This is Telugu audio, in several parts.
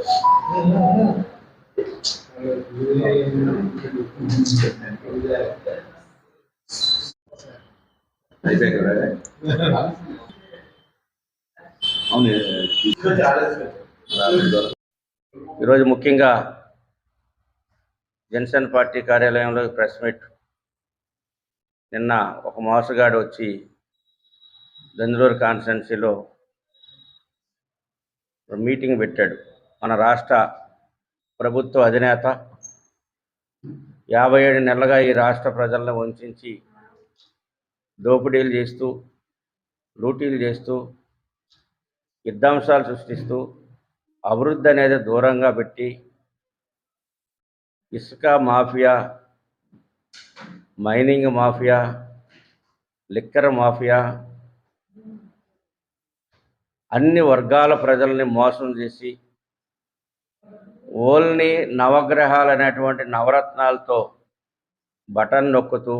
ఈరోజు ముఖ్యంగా జనసేన పార్టీ కార్యాలయంలో ప్రెస్ మీట్. నిన్న ఒక మోసగాడు వచ్చి దందులూరు కాన్స్టెన్సీలో మీటింగ్ పెట్టాడు. మన రాష్ట్ర ప్రభుత్వ అధినేత యాభై ఏడు నెలలుగా ఈ రాష్ట్ర ప్రజలను వంచి దోపిడీలు చేస్తూ లూటీలు చేస్తూ యుద్ధాంశాలు సృష్టిస్తూ అభివృద్ధి అనేది దూరంగా పెట్టి ఇసుక mafia mining mafia liquor mafia అన్ని వర్గాల ప్రజల్ని మోసం చేసి ఓల్ని నవగ్రహాలు అనేటువంటి నవరత్నాలతో బటన్ నొక్కుతూ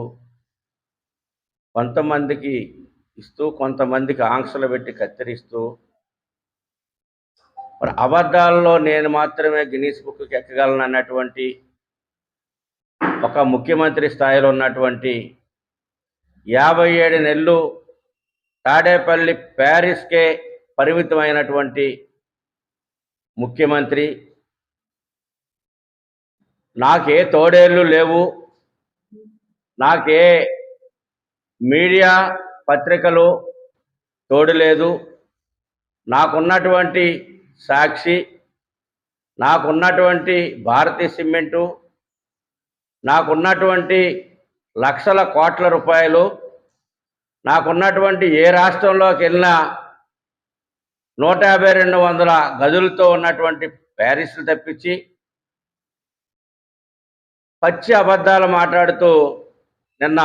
కొంతమందికి ఇస్తూ కొంతమందికి ఆంక్షలు పెట్టి కత్తిరిస్తూ మరి అబద్ధాల్లో నేను మాత్రమే గినీస్ బుక్కి ఎక్కగలను అన్నటువంటి ఒక ముఖ్యమంత్రి స్థాయిలో ఉన్నటువంటి యాభై ఏడు నెలలు తాడేపల్లి ప్యారిస్కే పరిమితమైనటువంటి ముఖ్యమంత్రి నాకే తోడేళ్ళు లేవు. నాకే మీడియా పత్రికలు తోడు లేదు. నాకున్నటువంటి సాక్షి నాకున్నటువంటి భారతీయ సిమెంటు నాకున్నటువంటి లక్షల కోట్ల రూపాయలు నాకున్నటువంటి ఏ రాష్ట్రంలోకి వెళ్ళినా నూట యాభై రెండు వందల గదులతో ఉన్నటువంటి ప్యారిస్లు తప్పించి పచ్చి అబద్ధాలు మాట్లాడుతూ నిన్న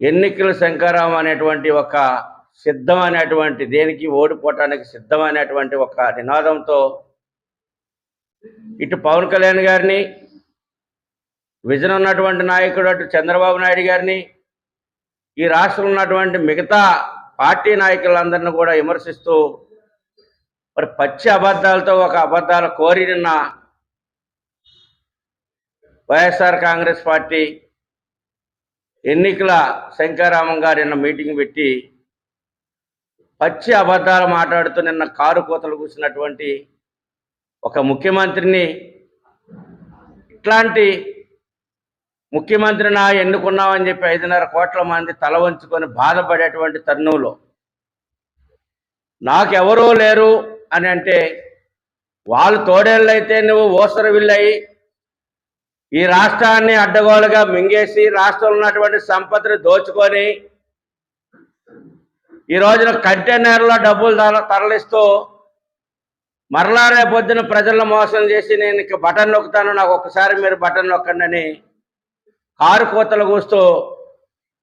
ఎన్నికల శంకరాం అనేటువంటి ఒక సిద్ధం అనేటువంటి దేనికి ఓడిపోవటానికి సిద్ధం అనేటువంటి ఒక నినాదంతో ఇటు పవన్ కళ్యాణ్ గారిని విజన్ ఉన్నటువంటి నాయకుడు అటు చంద్రబాబు నాయుడు గారిని ఈ రాష్ట్రంలో ఉన్నటువంటి మిగతా పార్టీ నాయకులందరినీ కూడా విమర్శిస్తూ మరి పచ్చి అబద్ధాలతో ఒక అబద్ధాల కోరి నిన్న వైఎస్ఆర్ కాంగ్రెస్ పార్టీ ఎన్నికల శంకరామం గారు నిన్న మీటింగ్ పెట్టి పచ్చి అబద్ధాలు మాట్లాడుతూ నిన్న కారు కోతలు కూర్చున్నటువంటి ఒక ముఖ్యమంత్రిని ఇట్లాంటి ముఖ్యమంత్రి నా ఎన్నుకున్నామని చెప్పి ఐదున్నర కోట్ల మంది తల వంచుకొని బాధపడేటువంటి తరుణంలో నాకెవరూ లేరు అని అంటే వాళ్ళు తోడేళ్ళైతే నువ్వు ఓసరవిల్లయి ఈ రాష్ట్రాన్ని అడ్డగోలుగా మింగేసి రాష్ట్రంలో ఉన్నటువంటి సంపదను దోచుకొని ఈ రోజున కంటైనర్లో డబ్బులు తరలిస్తూ మరలా రేపొద్దున ప్రజలను మోసం చేసి నేను ఇక బటన్ నొక్కుతాను నాకు ఒక్కసారి మీరు బటన్ నొక్కండి అని కారు కోతలు కూస్తూ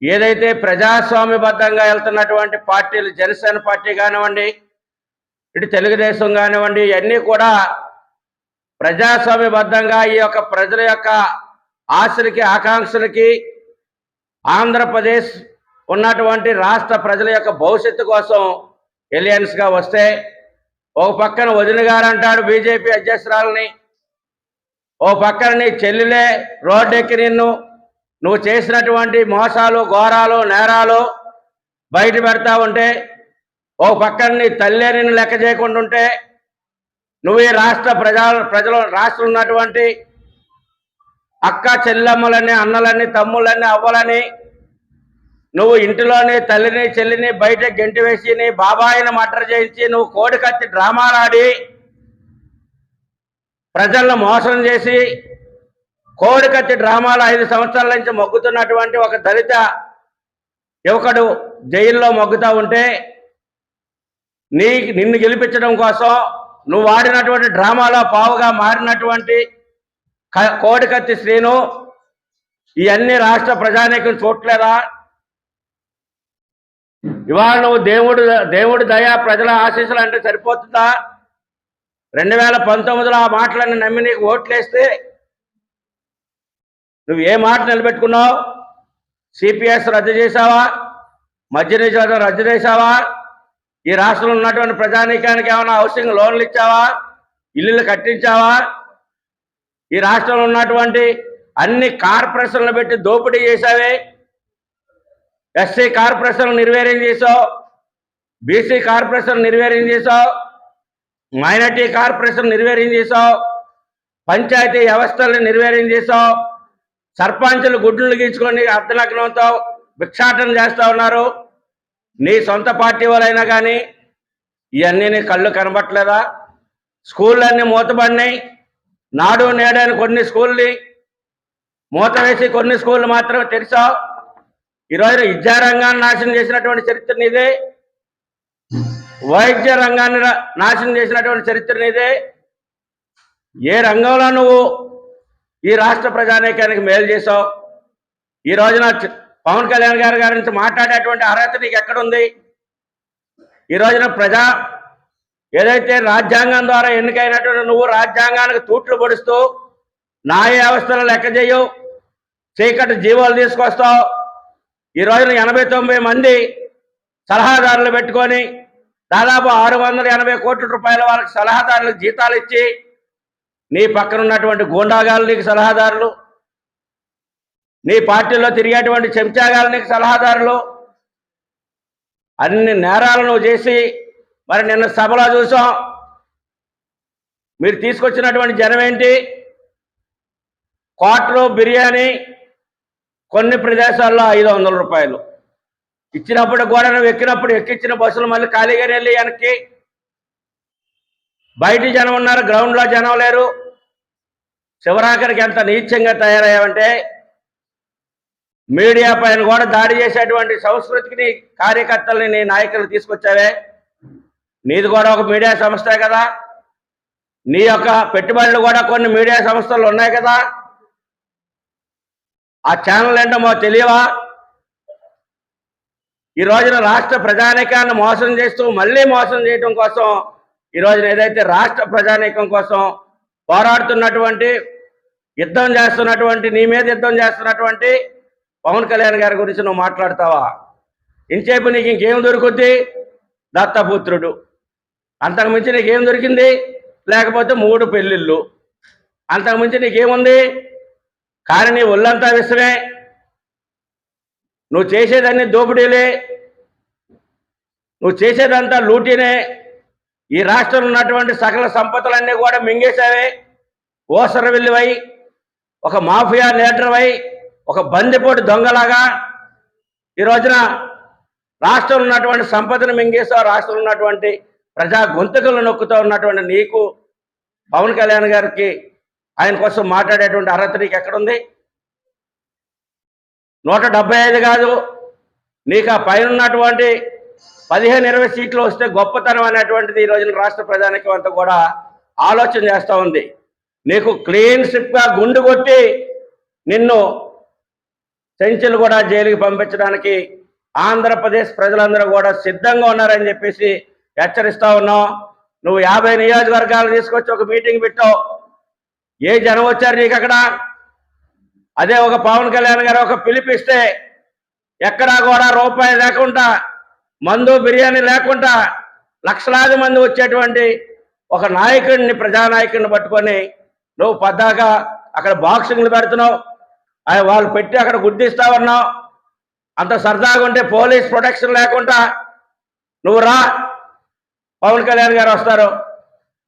ఏదైతే ప్రజాస్వామ్యబద్ధంగా వెళ్తున్నటువంటి పార్టీలు జనసేన పార్టీ కానివ్వండి ఇటు తెలుగుదేశం కానివ్వండి ఇవన్నీ కూడా ప్రజాస్వామ్యబద్ధంగా ఈ యొక్క ప్రజల యొక్క ఆశలకి ఆకాంక్షలకి ఆంధ్రప్రదేశ్ ఉన్నటువంటి రాష్ట్ర ప్రజల యొక్క భవిష్యత్తు కోసం ఎలియన్స్గా వస్తే ఒక పక్కన వదిన గారు అంటాడు బీజేపీ అధ్యక్షురాలని ఓ పక్కన నీ చెల్లెలే రోడ్డెక్కి నిన్ను నువ్వు చేసినటువంటి మోసాలు ఘోరాలు నేరాలు బయట పెడతా ఉంటే ఓ పక్కన నీ తల్లే నిన్ను లెక్క చేయకుండా ఉంటే నువ్వు ఈ రాష్ట్ర ప్రజా ప్రజలు రాష్ట్రంలో ఉన్నటువంటి అక్క చెల్లెమ్మలని అన్నలని తమ్ముళ్ళని అవ్వలని నువ్వు ఇంటిలోని తల్లిని చెల్లిని బయట గెంటి వేసి నీ బాబాయిని మటర్ చేయించి నువ్వు కోడికత్తి డ్రామాలాడి ప్రజలను మోసం చేసి కోడికత్తి డ్రామాలు ఐదు సంవత్సరాల నుంచి మొగ్గుతున్నటువంటి ఒక దళిత యువకుడు జైల్లో మొగ్గుతూ ఉంటే నీ నిన్ను గెలిపించడం కోసం నువ్వు వాడినటువంటి డ్రామాలో పావుగా మారినటువంటి కోడికత్తి కోడి కత్తి శ్రీను ఇవన్నీ రాష్ట్ర ప్రజానీకం చూడలేదా? ఇవాళ నువ్వు దేవుడు దేవుడి దయా ప్రజల ఆశీస్సులు అంటే సరిపోతుందా? రెండు వేల పంతొమ్మిదిలో ఆ మాటలన్నీ నమ్మి నీకు ఓట్లేస్తే నువ్వు ఏ మాట నిలబెట్టుకున్నావు? సిపిఎస్ రద్దు చేశావా? మధ్య నిషేధం రద్దు చేశావా? ఈ రాష్ట్రంలో ఉన్నటువంటి ప్రజానీకానికి ఏమైనా హౌసింగ్ లోన్లు ఇచ్చావా? ఇల్లులు కట్టించావా? ఈ రాష్ట్రంలో ఉన్నటువంటి అన్ని కార్పొరేషన్లు పెట్టి దోపిడీ చేసావే ఎస్సీ కార్పొరేషన్ నిర్వీర్యం చేసావు బీసీ కార్పొరేషన్ నిర్వీర్యం చేసావు మైనార్టీ కార్పొరేషన్ నిర్వీర్యం చేసావు పంచాయతీ వ్యవస్థలను నిర్వీర్యం చేసావు సర్పంచులు గుడ్లు గీచుకొని అర్ధలగ్నంతో భిక్షాటన చేస్తా ఉన్నారు? నీ సొంత పార్టీ వాళ్ళైనా కానీ ఇవన్నీ నీ కళ్ళు కనబట్టలేదా? స్కూళ్ళన్నీ మూతబడినాయి. నాడు నేడని కొన్ని స్కూల్ని మూత వేసి కొన్ని స్కూళ్ళు మాత్రమే తెరిచావు ఈరోజు విద్యా రంగాన్ని నాశనం చేసినటువంటి చరిత్ర నీదే. వైద్య రంగాన్ని రా- నాశనం చేసినటువంటి చరిత్ర నీదే. ఏ రంగంలో నువ్వు ఈ రాష్ట్ర ప్రజానీకానికి మేలు చేసావు ఈ రోజున పవన్ కళ్యాణ్ గారి గారి నుంచి మాట్లాడేటువంటి అర్హత నీకు ఎక్కడుంది? ఈ రోజున ప్రజా ఏదైతే రాజ్యాంగం ద్వారా ఎన్నికైనటువంటి నువ్వు రాజ్యాంగానికి తూట్లు పొడుస్తూ న్యాయ వ్యవస్థను లెక్క చేయవు చీకటి జీవాలు తీసుకొస్తావు. ఈ రోజున ఎనభై తొంభై మంది సలహాదారులు పెట్టుకొని దాదాపు ఆరు వందల ఎనభై కోట్ల రూపాయల వాళ్ళకి సలహాదారులకు జీతాలు ఇచ్చి నీ పక్కన ఉన్నటువంటి గూండాగాలు నీకు సలహాదారులు. నీ పార్టీలో తిరిగేటువంటి చెంచాగాలు నీకు సలహాదారులు. అన్ని నేరాలను చేసి మరి నిన్న సభలో చూసాం. మీరు తీసుకొచ్చినటువంటి జనం ఏంటి? క్వార్టర్ బిర్యానీ కొన్ని ప్రదేశాల్లో ఐదు వందల రూపాయలు. ఇచ్చినప్పుడు కూడా నువ్వు ఎక్కినప్పుడు ఎక్కించిన బస్సులు మళ్ళీ ఖాళీగా వెళ్ళి వెనక్కి. బయట జనం ఉన్నారు గ్రౌండ్లో జనం లేరు. చివరాఖరికి ఎంత నీచంగా తయారయ్యామంటే మీడియా పైన కూడా దాడి చేసేటువంటి సంస్కృతికి కార్యకర్తల్ని నీ నాయకులు తీసుకొచ్చావే? నీది కూడా ఒక మీడియా సంస్థే కదా. నీ యొక్క పెట్టుబడులు కూడా కొన్ని మీడియా సంస్థలు ఉన్నాయి కదా. ఆ ఛానల్ ఏంటో మాకు తెలియవా? ఈ రోజున రాష్ట్ర ప్రజానీకాన్ని మోసం చేస్తూ మళ్ళీ మోసం చేయడం కోసం ఈ రోజున ఏదైతే రాష్ట్ర ప్రజానీకం కోసం పోరాడుతున్నటువంటి యుద్ధం చేస్తున్నటువంటి నీ మీద యుద్ధం చేస్తున్నటువంటి పవన్ కళ్యాణ్ గారి గురించి నువ్వు మాట్లాడతావా? ఇంచేపు నీకు ఇంకేం దొరుకుద్ది? దత్తపుత్రుడు. అంతకుమించి నీకేం దొరికింది? లేకపోతే మూడు పెళ్ళిళ్ళు. అంతకుమించి నీకేముంది? కానీ నీ ఒళ్ళంతా విషమే. నువ్వు చేసేదన్నీ దోపిడీలే. నువ్వు చేసేదంతా లూటీనే. ఈ రాష్ట్రంలో ఉన్నటువంటి సకల సంపదలన్నీ కూడా మింగేశావే. ఓసరవిల్లువై. ఒక మాఫియా లీడర్వై. ఒక బందిపోటు దొంగలాగా ఈ రోజున రాష్ట్రంలో ఉన్నటువంటి సంపదను మింగేసా రాష్ట్రంలో ఉన్నటువంటి ప్రజా గొంతుకలు నొక్కుతూ ఉన్నటువంటి నీకు పవన్ కళ్యాణ్ గారికి ఆయన కోసం మాట్లాడేటువంటి అర్హత నీకు ఎక్కడుంది? నూట డెబ్బై ఐదు కాదు నీకు ఆ పైన ఉన్నటువంటి పదిహేను ఇరవై సీట్లు వస్తే గొప్పతనం అనేటువంటిది ఈ రోజున రాష్ట్ర ప్రజానికి అంతా కూడా ఆలోచన చేస్తూ ఉంది. నీకు క్లీన్గా గుండు కొట్టి నిన్ను సెంచులు కూడా జైలుకి పంపించడానికి ఆంధ్రప్రదేశ్ ప్రజలందరూ కూడా సిద్ధంగా ఉన్నారని చెప్పేసి హెచ్చరిస్తా ఉన్నాం. నువ్వు యాభై నియోజకవర్గాలు తీసుకొచ్చి ఒక మీటింగ్ పెట్టావు. ఏ జనం వచ్చారు నీకు అక్కడ? అదే ఒక పవన్ కళ్యాణ్ గారు ఒక పిలిపిస్తే ఎక్కడా కూడా రూపాయి లేకుండా మందు బిర్యానీ లేకుండా లక్షలాది మంది వచ్చేటువంటి ఒక నాయకుడిని ప్రజానాయకుడిని పట్టుకొని నువ్వు పద్దాక అక్కడ బాక్సింగ్లు పెడుతున్నావు. అవి వాళ్ళు పెట్టి అక్కడ గుర్తిస్తావన్నావు అంత సరదాగా ఉంటే పోలీస్ ప్రొటెక్షన్ లేకుండా నువ్వు రా. పవన్ కళ్యాణ్ గారు వస్తారు.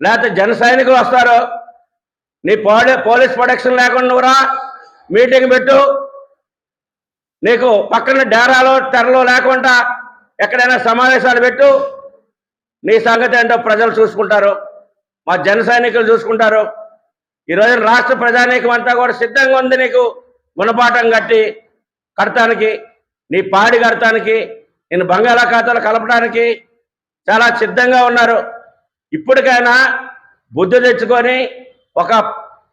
లేకపోతే జన సైనికులు వస్తారు. నీ పోలీ పోలీస్ ప్రొటెక్షన్ లేకుండా నువ్వు రా. మీటింగ్ పెట్టు. నీకు పక్కన డేరాలో తెరలో లేకుండా ఎక్కడైనా సమావేశాలు పెట్టు. నీ సంగతి ఏంటో ప్రజలు చూసుకుంటారు. మా జన సైనికులు చూసుకుంటారు. ఈరోజు రాష్ట్ర ప్రజానీకం అంతా కూడా సిద్ధంగా ఉంది నీకు. గుణపాఠం కట్టి కడతానికి నీ పాడి కడతానికి నేను బంగాళాఖాతాలు కలపడానికి చాలా సిద్ధంగా ఉన్నారు. ఇప్పటికైనా బుద్ధి తెచ్చుకొని ఒక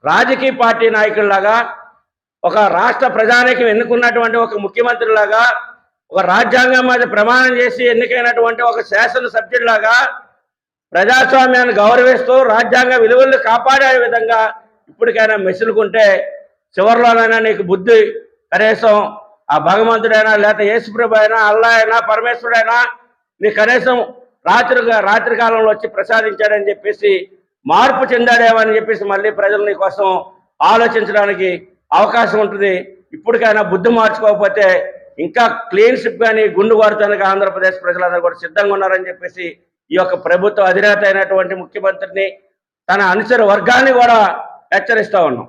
రాజకీయ పార్టీ నాయకుల్లాగా ఒక రాష్ట్ర ప్రజానికి ఎన్నుకున్నటువంటి ఒక ముఖ్యమంత్రిలాగా ఒక రాజ్యాంగం మీద ప్రమాణం చేసి ఎన్నికైనటువంటి ఒక శాసనసభ్యుడిలాగా ప్రజాస్వామ్యాన్ని గౌరవిస్తూ రాజ్యాంగ విలువలను కాపాడే విధంగా ఇప్పటికైనా మెసులుకుంటే చివరిలోనైనా నీకు బుద్ధి కనీసం ఆ భగవంతుడైనా లేకపోతే యేసుప్రభు అయినా అల్లా అయినా పరమేశ్వరుడైనా నీ కనీసం రాత్రి రాత్రి కాలంలో వచ్చి ప్రసాదించాడని చెప్పేసి మార్పు చెందాడేమని చెప్పేసి మళ్ళీ ప్రజలు నీ కోసం ఆలోచించడానికి అవకాశం ఉంటుంది. ఇప్పటికైనా బుద్ధి మార్చుకోకపోతే ఇంకా క్లీన్ షిప్ కానీ గుండు కొడతానికి ఆంధ్రప్రదేశ్ ప్రజలందరూ కూడా సిద్ధంగా ఉన్నారని చెప్పేసి ఈ యొక్క ప్రభుత్వ అధినేత అయినటువంటి ముఖ్యమంత్రిని తన అనుచర వర్గాన్ని కూడా హెచ్చరిస్తా ఉన్నాం.